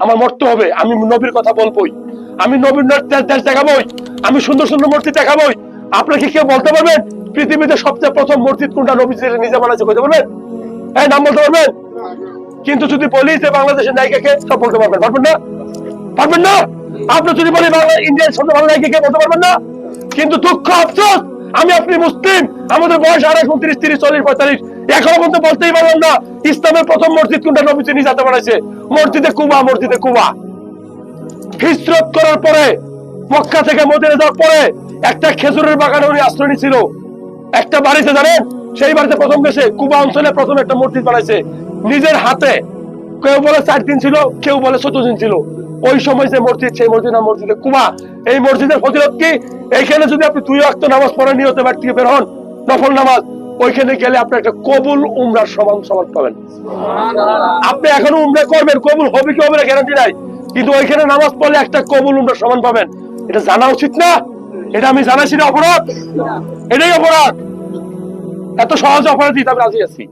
আমার মরতে হবে, আমি নবীর কথা বলবোই। আমি নবীর দেশ আমি সুন্দর সুন্দর মূর্তি দেখাবোই। আপনারা কি কেউ বলতে পারবেন? পৃথিবীতে সবচেয়ে প্রথম মসজিদ কোনটা নবী যে নিজে বানাইছে বলতে পারবেন? এই নাম বলতে পারবেন? কিন্তু যদি বলি যে বাংলাদেশের নায়িকাকে, সব বলতে পারবেন। পারবেন না? পারবেন না? আপনি যদি বলি বাংলা ইন্ডিয়ান সব বাংলা নায়িকাকে বলতে পারবেন না? কিন্তু দুঃখ, আফসোস! আমি আপনি মুসলিম। আমাদের বয়স আড়াইশ উনত্রিশ, তিরিশ, চল্লিশ, পঁয়তাল্লিশ। এখনও পর্যন্ত বলতেই পারলাম না, ইসলামের প্রথম মসজিদ কোনটা নবীজি নিজ হাতে বানাইছে। মসজিদে কুবা মসজিদে কুবা। হিজরত করার পরে, মক্কা থেকে মদিনা যাওয়ার পরে, একটা খেজুরের বাগানে উনি আশ্রয় নিয়েছিল একটা বাড়িতে, জানেন? সেই বাড়িতে প্রথম গেছে কুবা অঞ্চলে প্রথম একটা মসজিদ বানাইছে। নিজের হাতে, কেউ বলে চার দিন ছিল, কেউ বলে চোদ্দ দিন ছিল। ওই সময় যে মসজিদ সেই মসজিদ নাম মসজিদে কুবা। এই মসজিদের ফজিলত কি? এইখানে যদি আপনি দুই অক্ত নামাজ পড়ে নিয়তে বাড়ি থেকে বের হন নফল নামাজ ওইখানে গেলে আপনি একটা কবুল উমরার সমান সমান পাবেন। আপনি এখনও উমরা করবেন কবুল হবে কি হবে না গ্যারান্টি নাই। কিন্তু ওইখানে নামাজ পড়লে একটা কবুল উমরা সমান পাবেন। এটা জানা উচিত না? এটা আমি জানাছি না অপরাধ? এটাই অপরাধ। এত সহজ অপরাধ দিতে আমি রাজি আছি।